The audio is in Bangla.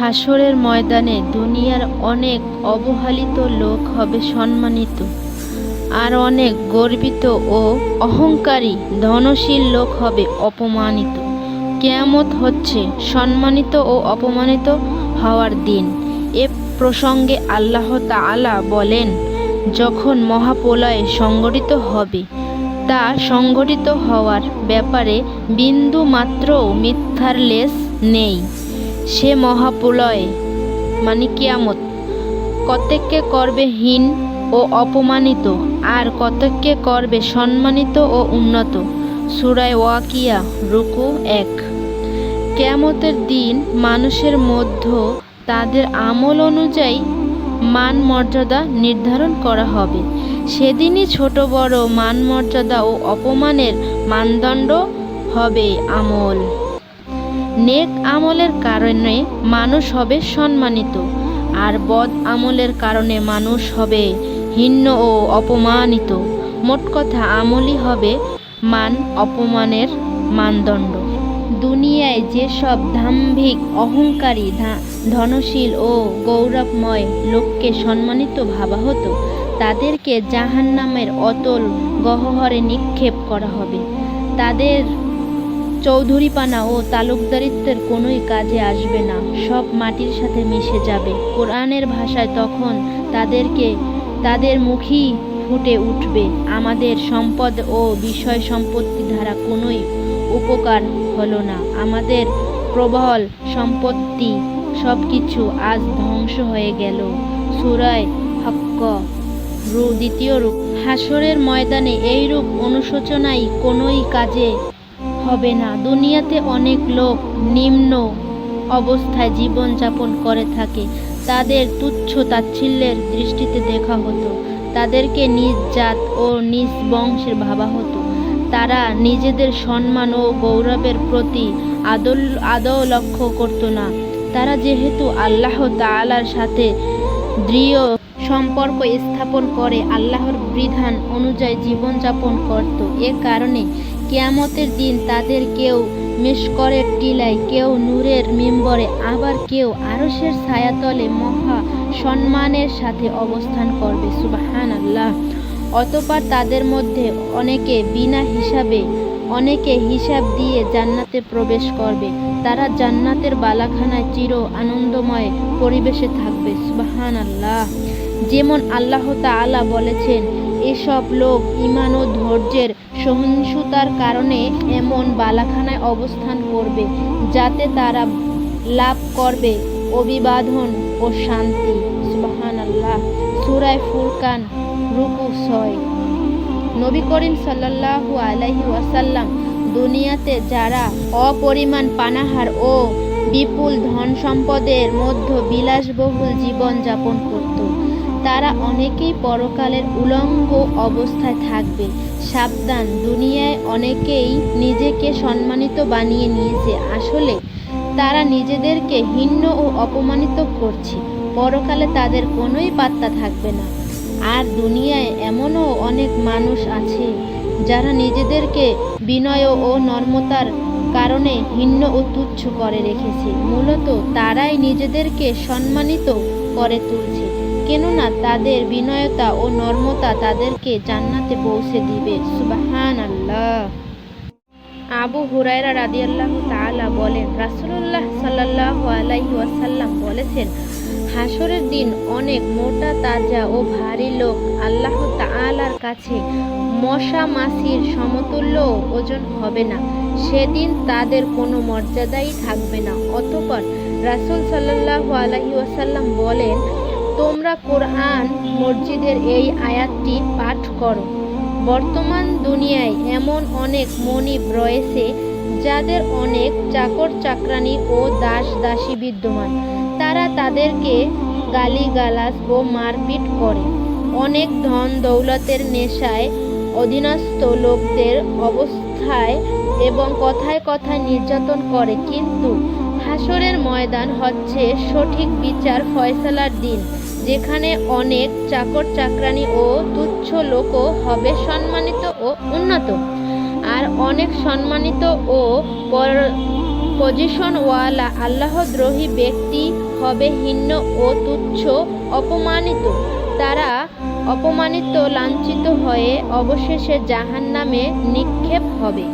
হাসরের ময়দানে দুনিয়ার অনেক অবহেলিত লোক হবে সম্মানিত। আর অনেক গর্বিত ও অহংকারী, ধনশীল লোক হবে অপমানিত। কেয়ামত হচ্ছে সম্মানিত ও অপমানিত হওয়ার দিন। এ প্রসঙ্গে আল্লাহ তাআলা বলেন, যখন মহাপ্রলয় সংগঠিত হবে, তা সংগঠিত হওয়ার ব্যাপারে বিন্দু মাত্রও মিথ্যার লেশ নেই। সে মহাপ্রলয় মানে কিয়ামত। কতককে করবে হীন ও অপমানিত, আর কতককে করবে সম্মানিত ও উন্নত। সুরায় ওয়াকিয়া, রুকু এক। কেয়ামতের দিন মানুষের মধ্য তাদের আমল অনুযায়ী মান মর্যাদা নির্ধারণ করা হবে। সেদিনই ছোট, বড় মান মর্যাদা ও অপমানের মানদণ্ড হবে আমল। নেক আমলের কারণে মানুষ হবে সম্মানিত, আর বদ আমলের কারণে মানুষ হবে হীন ও অপমানিত। মোট কথা, আমলই হবে মান অপমানের মানদণ্ড। দুনিয়ায় যেসব দাম্ভিক অহংকারী ধনশীল ও গৌরবময় লোককে সম্মানিত ভাবা হতো, তাদেরকে জাহান্নামের অতল গহ্বরে নিক্ষেপ করা হবে। তাদের চৌধুরীপানা ও তালুকদারিত্বের কোনোই কাজে আসবে না। সব মাটির সাথে মিশে যাবে। কোরআনের ভাষায় তখন তাদেরকে, তাদের মুখই ফুটে উঠবে। আমাদের সম্পদ ও বিষয় সম্পত্তি দ্বারা কোনোই উপকার হলো না। আমাদের প্রবল সম্পত্তি সব কিছু আজ ধ্বংস হয়ে গেল। সুরায় হক্ক, রু, দ্বিতীয় রূপ। হাসরের ময়দানে এই রূপ অনুশোচনাই কোনোই কাজে হবে না। দুনিয়াতে অনেক লোক নিম্ন অবস্থায় জীবনযাপন করে থাকে। তাদের তুচ্ছ তাচ্ছিল্যের দৃষ্টিতে দেখা হতো। তাদেরকে নিজ জাত ও নিজ বংশের ভাবা হতো। তারা নিজেদের সম্মান ও গৌরবের প্রতি আদল, আদৌ লক্ষ্য করতো না। তারা যেহেতু আল্লাহ তাআলার সাথে দৃঢ় সম্পর্ক স্থাপন করে, আল্লাহর বিধান অনুযায়ী জীবনযাপন করত। এ কারণে কেয়ামতের দিন তাদের কেউ মিশকরের টিলায়, কেউ নূরের মেম্বরে, আবার কেউ আরশের ছায়াতলে মহা সম্মানের সাথে অবস্থান করবে সুবাহান আল্লাহ অতপর তাদের মধ্যে অনেকে বিনা হিসাবে, অনেকে হিসাব দিয়ে জান্নাতে প্রবেশ করবে। তারা জান্নাতের বালাখানায় চির আনন্দময় পরিবেশে থাকবে সুবাহান আল্লাহ যেমন আল্লাহ তাআলা বলেছেন এসব লোক ইমান ও ধৈর্যের সহিংসতার কারণে এমন বালাখানায় অবস্থান করবে, যাতে তারা লাভ করবে অভিবাদন ও শান্তি। সুবাহান আল্লাহ সুরায় ফুরকান, রুকু ছয়। নবী করিম সাল্লাল্লাহু আলাইহি ওয়াসাল্লাম দুনিয়াতে যারা অপরিমাণ পানাহার ও বিপুল ধন সম্পদের মধ্য বিলাসবহুল জীবন যাপন করত তারা অনেকেই পরকালের উলঙ্গ অবস্থায় থাকবে। সাবধান, দুনিয়ায় অনেকেই নিজেকে সম্মানিত বানিয়ে নিয়েছে। আসলে তারা নিজেদেরকে হীন ও অপমানিত করছে। পরকালে তাদের কোনোই পাত্তা থাকবে না। আর দুনিয়ায় এমনও অনেক মানুষ আছে যারা নিজেদেরকে বিনয় ও নর্মতার কারণে হীন ও তুচ্ছ করে রেখেছে। মূলত তারাই নিজেদেরকে সম্মানিত করে তুলছে। কেননা তাদের বিনয়তা ও নর্মতা তাদেরকে জান্নাতে পৌঁছে দিবে। সুবাহান আল্লাহ আবু হুরায়রা রাদিয়াল্লাহু তাআলা বলেন, রাসূলুল্লাহ সাল্লাল্লাহু আলাইহি বলেছেন হাসরের দিন অনেক মোটা, তাজা ও ভারী লোক আল্লাহ তাআলার কাছে মশা, মাছির সমতুল্য ওজন হবে না। সেদিন তাদের কোনো মর্যাদাই থাকবে না। অতঃপর রাসূল সাল্লাল্লাহু আলাইহি ওয়াসাল্লাম বলেন তোমরা কোরআন, মসজিদের এই আয়াতটি পাঠ করো। বর্তমান দুনিয়ায় এমন অনেক মনিব রয়েছে যাদের অনেক চাকর চাকরানি ও দাস দাসী বিদ্যমান। তারা তাদেরকে গালিগালাজ ও মারপিট করে। অনেক ধন দৌলতের নেশায় অধীনস্থ লোকদের অবস্থায় এবং কথায় কথায় নির্যাতন করে। কিন্তু হাসরের ময়দান হচ্ছে সঠিক বিচার ফয়সালার দিন। যেখানে অনেক চাকর চাকরানি ও তুচ্ছ লোকও হবে সম্মানিত ও উন্নত। আর অনেক সম্মানিত ও পজিশনওয়ালা আল্লাহদ্রোহী ব্যক্তি হবে হীন ও তুচ্ছ অপমানিত। তারা অপমানিত লাঞ্ছিত হয়ে অবশেষে জাহান্নামে নিক্ষেপ হবে।